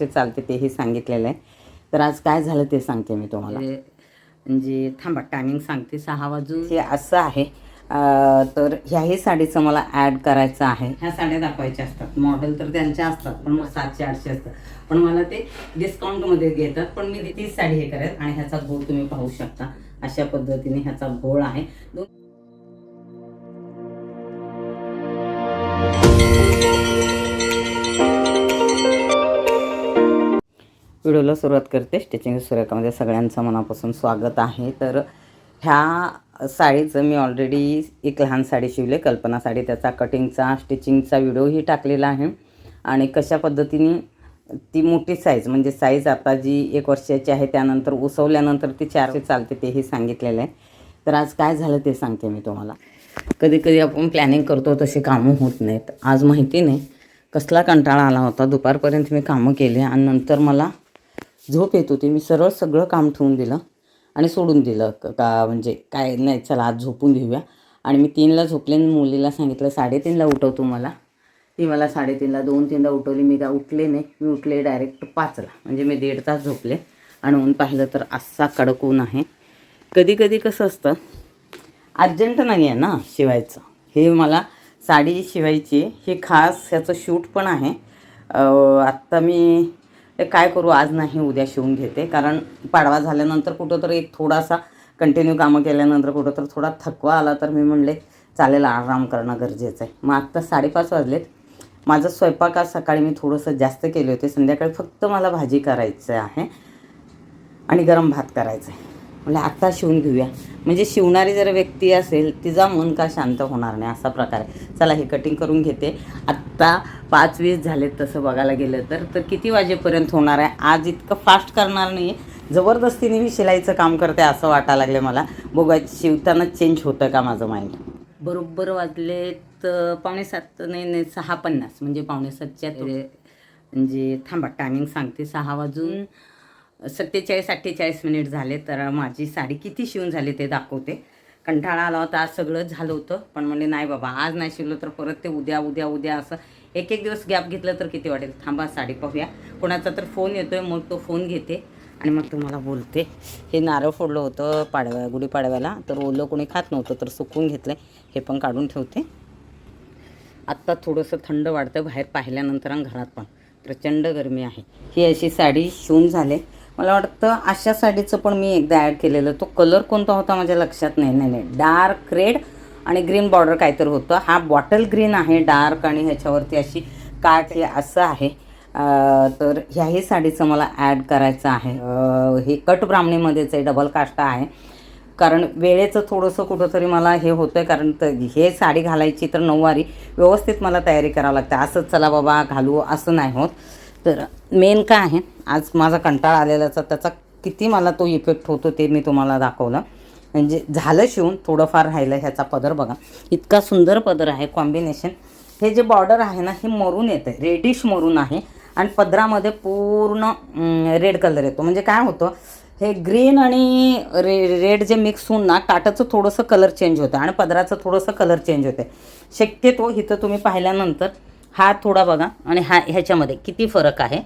वर्ष चालते तेही सांगितलेलं आहे. तर आज काय झालं ते सांगते मी तुम्हाला. म्हणजे थांबा टायमिंग सांगते. सहा वाजून हे असं आहे. तर ह्याही साडीचं मला ॲड करायचं आहे. ह्या साड्या दाखवायच्या असतात. मॉडेल तर त्यांच्या असतात पण मग सातशे आठशे असतात. पण मला ते डिस्काउंटमध्ये घेतात पण मी तीच साडी हे करेल आणि ह्याचा घोळ तुम्ही पाहू शकता. अशा पद्धतीने ह्याचा घोळ आहे. दोन व्हिडिओला सुरुवात करते. स्टिचिंग सुरेखामध्ये सगळ्यांचं मनापासून स्वागत आहे. तर ह्या साडीचं मी ऑलरेडी एक लहान साडी शिवले. कल्पना साडी. त्याचा कटिंगचा स्टिचिंगचा व्हिडिओही टाकलेला आहे. आणि कशा पद्धतीने ती मोठी साईज म्हणजे साईज आता जी एक वर्षाची आहे त्यानंतर उसवल्यानंतर ती चारशे चालते तेही सांगितलेलं आहे. तर आज काय झालं ते सांगते मी तुम्हाला. कधी कधी आपण प्लॅनिंग करतो तशी कामं होत नाहीत. आज माहिती नाही. कसला कंटाळा आला होता. दुपारपर्यंत मी कामं केले आणि नंतर मला झोप येत होती. मी सरळ सगळं काम ठेवून दिलं आणि सोडून दिलं. का म्हणजे काय नाही चला आज झोपून घेऊया. आणि मी तीनला झोपले आणि मुलीला सांगितलं साडेतीनला उठवतो मला. ती मला साडेतीनला दोन तीनला उठवली. मी काय उठले नाही. मी उठले डायरेक्ट पाचला. म्हणजे मी दीड तास झोपले. आणि ऊन पाहिलं तर असा कडक ऊन आहे. कधी कधी कसं असतं अर्जंट नाही आहे ना शिवायचं. हे मला साडी शिवायची हे खास ह्याचं शूट पण आहे. आत्ता मी ते काय करू आज नाही उद्या शिवून घेते. कारण पाडवा झाल्यानंतर कुठं तर एक थोडासा कंटिन्यू कामं केल्यानंतर कुठं तर थोडा थकवा आला तर मी म्हणले चालेल आराम करणं गरजेचं आहे. मग आत्ता साडेपाच वाजलेत. माझं स्वयंपाक आज सकाळी मी थोडंसं जास्त केले होते. संध्याकाळी फक्त मला भाजी करायचं आहे आणि गरम भात करायचा आहे. म्हणजे आत्ता शिवून घेऊया. म्हणजे शिवणारी जर व्यक्ती असेल तिचा मन का शांत होणार नाही? असा प्रकार आहे. चला हे कटिंग करून घेते. आत्ता पाच वीस झालेत तसं बघायला गेलं तर. तर किती वाजेपर्यंत होणार आहे? आज इतकं फास्ट करणार नाही जबरदस्तीने मी शिलाईचं काम करते असं वाटायला लागले मला. बघा शिवताना चेंज होतं का माझं माइंड बरोबर वाजलेत पावणे सात नाही नाही सहा पन्नास. म्हणजे पावणे सातच्या म्हणजे थांबा टायमिंग सांगते. सहा वाजून सत्तेचाळीस अठ्ठेचाळीस मिनिट झाले तर माझी साडी किती शिवून झाली ते दाखवते. कंटाळा आला होता आज सगळं झालं होतं पण म्हणले नाही बाबा आज नाही शिवलं तर परत ते उद्या उद्या उद्या असं एक एक दिवस गॅप घेतलं तर किती वाटेल? थांबा साडी पाहूया. कोणाचा तर फोन येतोय मग तो फोन घेते आणि मग तुम्हाला बोलते. हे नारळ फोडलं होतं पाडव्या गुढीपाडव्याला तर ओलं कोणी खात नव्हतं तर सुकून घेतलं हे पण काढून ठेवते. आत्ता थोडंसं थंड वाढतं बाहेर पाहिल्यानंतर आणि घरात पण. प्रचंड गरमी आहे. ही अशी साडी शिवून झाले. मला वाटतं अशा साडीचं पण मी एकदा ॲड केलेलं. तो कलर कोणता होता माझ्या लक्षात नाही नाही नाही. डार्क रेड आणि ग्रीन बॉर्डर काहीतरी होतं. हा बॉटल ग्रीन आहे डार्क आणि ह्याच्यावरती अशी काट हे असं आहे. तर ह्याही साडीचं मला ॲड करायचं आहे. हे कट ब्राह्मणीमध्येच आहे डबल काष्टा आहे. कारण वेळेचं थोडंसं कुठंतरी मला हे होतं आहे कारण हे साडी घालायची तर नऊवारी व्यवस्थित मला तयारी करावं लागते. असंच चला बाबा घालू असं नाही होत. तर मेन काय आहे आज माझा कंटाळा आलेलाचा त्याचा किती मला तो इफेक्ट होतो ते मी तुम्हाला दाखवलं. म्हणजे झालं शिवून थोडंफार राहिलं ह्याचा पदर बघा. इतका सुंदर पदर आहे कॉम्बिनेशन हे जे बॉर्डर आहे ना हे मरून येतं रेडिश मरून आहे आणि पदरामध्ये पूर्ण रेड कलर येतो. म्हणजे काय होतं हे ग्रीन आणि रे रेड जे मिक्स होऊन ना काटाचं थोडंसं कलर चेंज होतं आणि पदराचं थोडंसं कलर चेंज होते शक्यतो इथं तुम्ही पाहिल्यानंतर हा थोडा बघा आणि हा ह्याच्यामध्ये किती फरक आहे.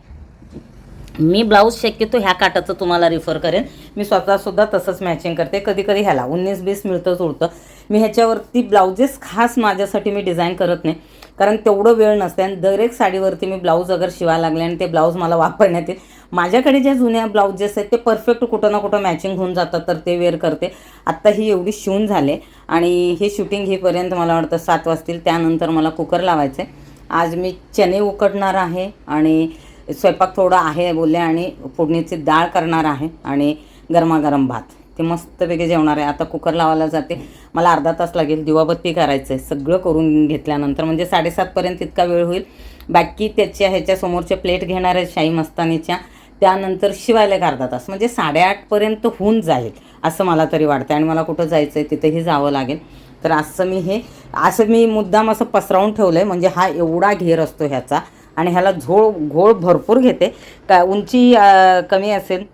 मी ब्लाऊज शक्यतो ह्या काटाचं तुम्हाला रिफर करेन. मी स्वतःसुद्धा तसंच मॅचिंग करते. कधी कधी ह्याला उन्नीस बीस मिळतं जुळतं. मी ह्याच्यावरती ब्लाउजेस खास माझ्यासाठी मी डिझाईन करत नाही. कारण तेवढं वेळ नसते आणि दरेक साडीवरती मी ब्लाऊज अगर शिवायला लागले आणि ते ब्लाऊज मला वापरण्यात येईल. माझ्याकडे ज्या जुन्या ब्लाउजेस आहेत ते परफेक्ट कुठं ना कुठं मॅचिंग होऊन जातात तर ते वेअर करते. आत्ता ही एवढी शिवून झाले आणि हे शूटिंग हेपर्यंत मला वाटतं सात वाजतील. त्यानंतर मला कुकर लावायचं आहे आज मी चणे उकडणार आहे आणि स्वयंपाक थोडा आहे बोलले आणि फोडणीची डाळ करणार आहे आणि गरमागरम भात. ते मस्तपैकी जेवणार आहे. आता कुकर लावायला जाते. मला अर्धा तास लागेल. दिवाबत्ती करायचं आहे सगळं करून घेतल्यानंतर म्हणजे साडेसातपर्यंत इतका वेळ होईल. बाकी त्याच्या ह्याच्या समोरचे प्लेट घेणार आहे शाही मस्तानीच्या. त्यानंतर शिवायला एक अर्धा तास. म्हणजे साडेआठपर्यंत होऊन जाईल असं मला तरी वाटतं आणि मला कुठं जायचं आहे तिथेही जावं लागेल. तर असं मी हे असं मी मुद्दाम असं पसरवून ठेवलं आहे म्हणजे हा एवढा घेर असतो ह्याचा. आणि ह्याला झोळ घोळ भरपूर घेते. का उंची कमी असेल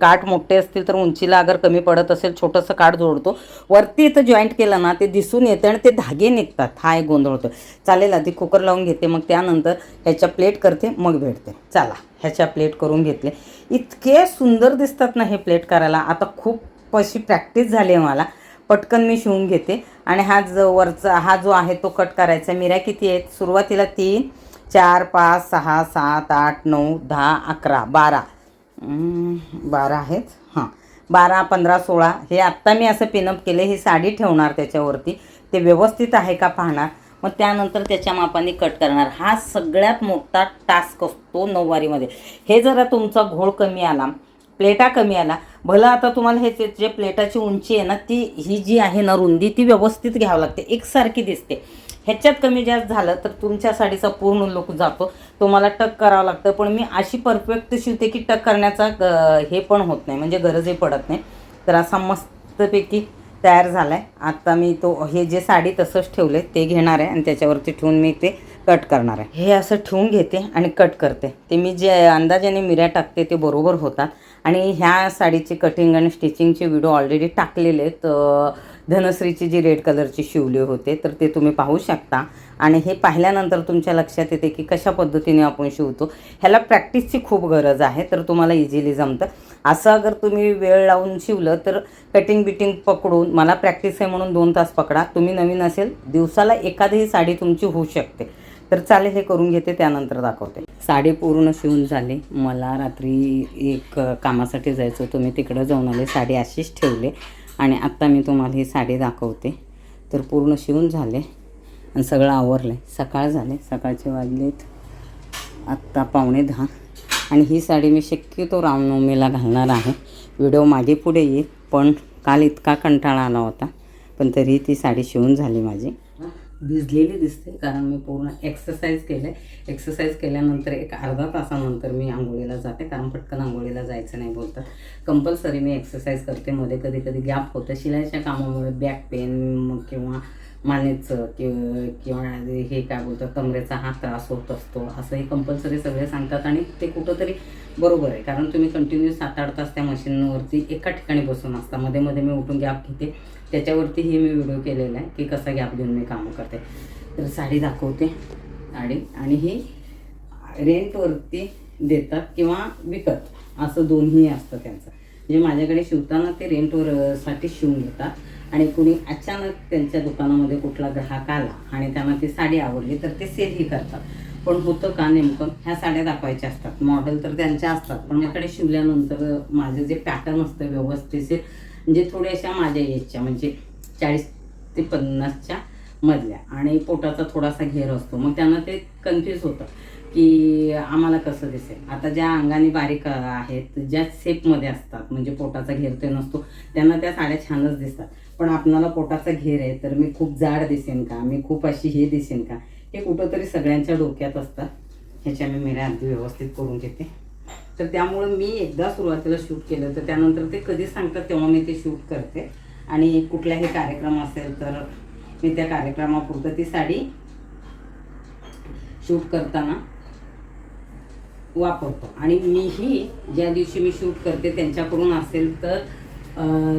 काठ मोठे असतील तर उंचीला अगर कमी पडत असेल छोटंसं काठ जोडतो. वरती इथं जॉईंट केलं ना ते दिसून येतं आणि ते धागे निघतात. हा एक गोंधळ होतो. चालेल आधी कुकर लावून घेते. मग त्यानंतर ह्याच्या प्लेट करते. मग भेटते. चला ह्याच्या प्लेट करून घेतले. इतके सुंदर दिसतात ना हे प्लेट करायला. आता खूप अशी प्रॅक्टिस झाली आहे मला. पटकन मी शिवून घेते. आणि हा जो वरचा हा जो आहे तो कट करायचा. मिऱ्या किती आहेत? सुरुवातीला तीन चार पाच सहा सात आठ नऊ दहा अकरा बारा. बारा आहेत. हां. बारा पंधरा सोळा. हे आत्ता मी असं पिनअप केले. ही साडी ठेवणार त्याच्यावरती. ते व्यवस्थित आहे का पाहणार. मग त्यानंतर त्याच्या मापाने कट करणार. हा सगळ्यात मोठा टास्क असतो नऊवारीमध्ये. हे जरा तुमचा घोळ कमी आला. प्लेटा कमी आला भलं आता तुम्हाला हे जे- प्लेटाची उंची आहे ना ती ही जी आहे ना रुंदी ती व्यवस्थित घ्यावं लागते. एकसारखी दिसते. ह्याच्यात कमी जास्त झालं तर तुमच्या साडीचा पूर्ण लुक जातो. तुम्हाला टक करावं लागतं. पण मी अशी परफेक्ट शिवते की टक करण्याचा हे पण होत नाही. म्हणजे गरजही पडत नाही. तर असा मस्तपैकी तयार झाला आहे आत्ता मी तो हे जे साडी तसंच ठेवले ते घेणार आहे आणि त्याच्यावरती ठेवून मी ते कट करणार आहे. हे असं ठेवून घेते आणि कट करते. ते मी जे अंदाजाने मिऱ्या टाकते ते बरोबर होतात. आणि ह्या साडीची कटिंग आणि स्टिचिंगचे व्हिडिओ ऑलरेडी टाकलेले आहेत. धनश्रीची जी रेड कलरची शिवले होते तर ते तुम्ही पाहू शकता. आणि हे पाहिल्यानंतर तुमच्या लक्षात येते की कशा पद्धतीने आपण शिवतो. ह्याला प्रॅक्टिसची खूप गरज आहे तर तुम्हाला इझिली जमतं. असं अगर तुम्ही वेळ लावून शिवलं तर कटिंग बिटिंग पकडून मला प्रॅक्टिस आहे म्हणून दोन तास पकडा. तुम्ही नवीन असेल दिवसाला एखादी साडी तुमची होऊ शकते. तर चालेल हे करून घेते त्यानंतर दाखवते. साडी पूर्ण शिवून झाली. मला रात्री एक कामासाठी जायचं होतं. मी तिकडं जाऊन आले. साडी अशीच ठेवले. आणि आत्ता मी तुम्हाला ही साडी दाखवते. तर पूर्ण शिवून झाले. आणि सगळं आवरलं आहे सकाळ झाले. सकाळचे वाजलेत. आत्ता पावणे दहा. आणि ही साडी मी शक्यतो रामनवमीला घालणार आहे. व्हिडिओ मागे पुढे येईल. पण काल इतका कंटाळा आला होता. पण तरी ती साडी शिवून झाली माझी. भिजलेली दिसते कारण मी पूर्ण एक्सरसाइज केलं आहे एक्सरसाइज केल्यानंतर एक अर्धा तासानंतर मी आंघोळीला जाते कारण पटकन आंघोळीला जायचं नाही बोलतात कंपल्सरी मी एक्सरसाइज करते मध्ये कधी कधी गॅप होतं. शिलाईच्या कामामुळे बॅक पेन किंवा मानेचं किंवा किंवा हे काय बोलतात कमरेचा हा त्रास होत असतो. असंही कंपल्सरी सगळे सांगतात आणि ते कुठंतरी बरोबर आहे. कारण तुम्ही कंटिन्यू सात आठ तास त्या मशीनवरती एका ठिकाणी बसून असता. मध्ये मध्ये मी उठून गॅप घेते. त्याच्यावरतीही मी व्हिडिओ केलेला आहे की कसा गॅप घेऊन मी कामं करते. तर साडी दाखवते. साडी आणि ही रेंटवरती देतात किंवा विकत. असं दोन्ही असतं त्यांचं. म्हणजे माझ्याकडे शिवताना ते रेंटवर साठी शिवून घेतात. आणि कुणी अचानक त्यांच्या दुकानामध्ये कुठला ग्राहक आला आणि त्यांना ती साडी आवडली तर ते सेलही करतात. पण होतं का नेमकं? ह्या साड्या दाखवायच्या असतात. मॉडेल तर त्यांच्या असतात. पण माझ्याकडे शिवल्यानंतर माझं जे पॅटर्न असतं व्यवस्थित म्हणजे थोड्याशा माझ्या एजच्या म्हणजे चाळीस ते पन्नासच्या मधल्या. आणि पोटाचा थोडासा घेर असतो. मग त्यांना ते कन्फ्यूज होतं की आम्हाला कसं दिसेल? आता ज्या अंगाने बारीक आहेत ज्या शेपमध्ये असतात म्हणजे पोटाचा घेर ते नसतो त्यांना त्या साड्या छानच दिसतात. पण आपणाला पोटाचा घेर आहे तर मी खूप जाड दिसेन का? मी खूप अशी हे दिसेन का? हे कुठंतरी सगळ्यांच्या डोक्यात असतात. ह्याच्या मी मेऱ्या अगदी व्यवस्थित करून घेते. तर त्यामुळं मी एकदा सुरुवातीला शूट केलं तर त्यानंतर ते कधी सांगतात तेव्हा मी ते शूट करते. आणि कुठलाही कार्यक्रम असेल तर मी त्या कार्यक्रमापुरतं ती साडी शूट करताना वापरतो. आणि मीही ज्या दिवशी मी शूट करते त्यांच्याकडून असेल तर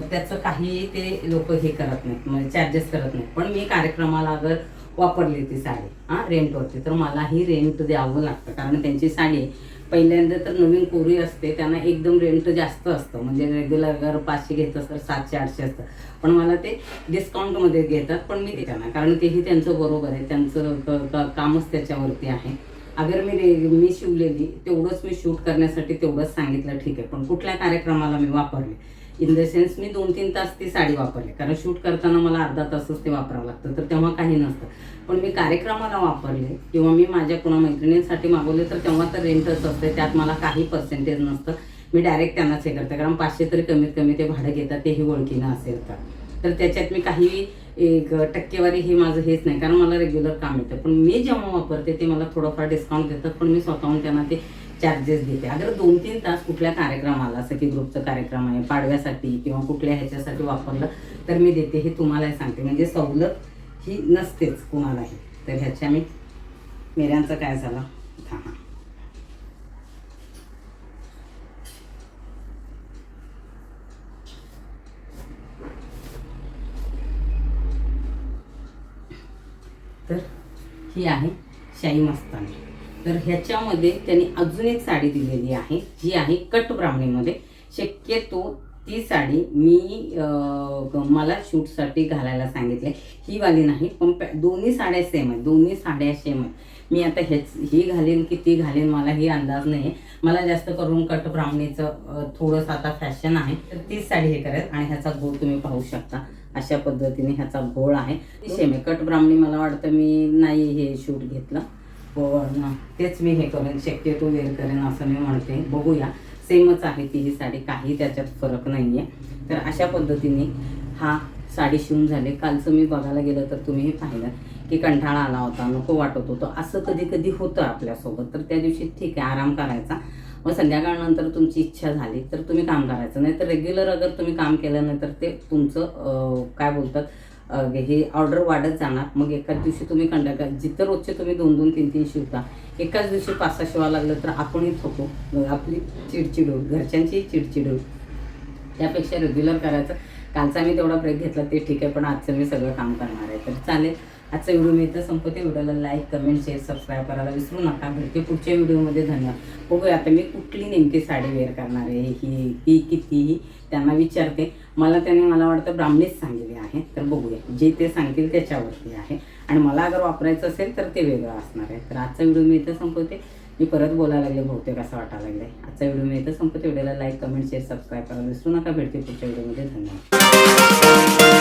त्याचं काही ते लोक हे करत नाहीत म्हणजे चार्जेस करत नाहीत. पण मी कार्यक्रमाला अगर वापरली ती साडी. हां रेंटवरती तर मला ही रेंट द्यावं लागतं. कारण त्यांची साडी पहिल्यांदा तर नवीन कोरी असते त्यांना एकदम रेंट जास्त असतं. म्हणजे रेग्युलर पाचशे घेतलं तर सातशे आठशे असतं. पण मला ते डिस्काउंटमध्ये घेतात पण मी ते त्यांना. कारण तेही त्यांचं बरोबर आहे. त्यांचं कामच त्याच्यावरती आहे. अगर मी रे मी शिवलेली तेवढंच मी शूट करण्यासाठी तेवढंच सांगितलं ठीक आहे. पण कुठल्या कार्यक्रमाला मी वापरले? इन द सेन्स मी दोन तीन तास ती साडी वापरली. कारण शूट करताना मला अर्धा तासच ते वापरावं लागतं. तर तेव्हा काही नसतं. पण मी कार्यक्रमाला वापरले किंवा मी माझ्या कोणा मैत्रिणींसाठी मागवले तर तेव्हा तर रेंटच असते. त्यात मला काही पर्सेंटेज नसतं. मी डायरेक्ट त्यांनाच हे करते. कारण पाचशे तरी कमीत कमी ते भाडं घेतात तेही ओळखीनं असेल तर. तर त्याच्यात मी काही एक टक्केवारी हे माझं हेच नाही. कारण मला रेग्युलर काम येतं. पण मी जेव्हा वापरते ते मला थोडंफार डिस्काउंट देतात. पण मी स्वतःहून त्यांना ते चार्जेस घेते. अगर दोन तीन तास कुठल्या कार्यक्रमाला असं की ग्रुपचं कार्यक्रम आहे पाडव्यासाठी किंवा कुठल्या ह्याच्यासाठी वापरलं तर मी देते हे तुम्हालाही सांगते. म्हणजे सवलत ही नसतेच कुणालाही. तर ह्याच्या मी मेऱ्यांचं काय झालं? हां तर ही आहे शाही मस्तानी. तर ह्याच्यामध्ये त्यांनी अजून एक साडी दिलेली आहे जी आहे कट ब्राह्मणीमध्ये. शक्यतो ती साडी मी मला शूटसाठी घालायला सांगितले ही वाली नाही पण पॅ- दोन्ही साड्या सेम आहेत दोन्ही साड्या सेम आहेत. मी आता हेच ही घालेन की ती घालेन मला ही अंदाज नाही आहे मला जास्त करून कट ब्राह्मणीचं थोडंसं आता फॅशन आहे. तर तीच साडी हे करेल आणि ह्याचा गोळ तुम्ही पाहू शकता. अशा पद्धतीने ह्याचा गोळ आहे. सेम आहे. कट ब्राह्मणी मला वाटतं मी नाही हे शूट घेतलं. पण तेच मी हे करेन शक्यतो वेअर करेन असं मी म्हणते. बघूया. सेमच आहे ती ही साडी काही त्याच्यात फरक नाही आहे तर अशा पद्धतीने हा साडी शिवून झाले. कालचं मी बघायला गेलं तर तुम्ही हे पाहिलं की कंटाळा आला होता नको वाटत होतं. असं कधी कधी होतं आपल्यासोबत तर त्या दिवशी ठीक आहे आराम करायचा. मग संध्याकाळनंतर तुमची इच्छा झाली तर तुम्ही काम करायचं. नाही तर रेग्युलर अगर तुम्ही काम केलं नाही तर ते तुमचं काय बोलतात हे ऑर्डर वाढत जाणार. मग एकाच दिवशी तुम्ही कंटाळा जिथं रोजचे तुम्ही दोन दोन तीन तीन शिवता एकाच दिवशी पाच सहा शिवा लागलं तर आपणही थोको. आपली चिडचिड होईल. घरच्यांचीही चिडचिड होईल. त्यापेक्षा रेग्युलर करायचं. कालचा मी तेवढा ब्रेक घेतला ते ठीक आहे. पण आजचं मी सगळं काम करणार आहे. तर चालेल. आजचा व्हिडिओ मी इथं आहे व्हिडिओला लाईक कमेंट शेअर सबस्क्राईब करायला विसरू नका. भेटते पुढच्या व्हिडिओमध्ये. धन्यवाद. बघूया आता मी कुठली नेमकी साडी वेअर करणार आहे. ही ती कितीही त्यांना विचारते. मला त्याने मला वाटतं ब्राह्मणीच सांगितले आहे. तर बघूया. जे ते सांगतील त्याच्यावरती आहे. आणि मला अगर वापरायचं असेल तर ते वेगळं असणार आहे. तर आजचा व्हिडिओ मी इथं संपवते. मी परत बोलायला लागले बहुतेक असं वाटायला लागले आजचा व्हिडिओ मी इथं संपते व्हिडिओला लाईक कमेंट शेअर सबस्क्राईब करायला विसरू नका. भेटते पुढच्या व्हिडिओमध्ये. धन्यवाद.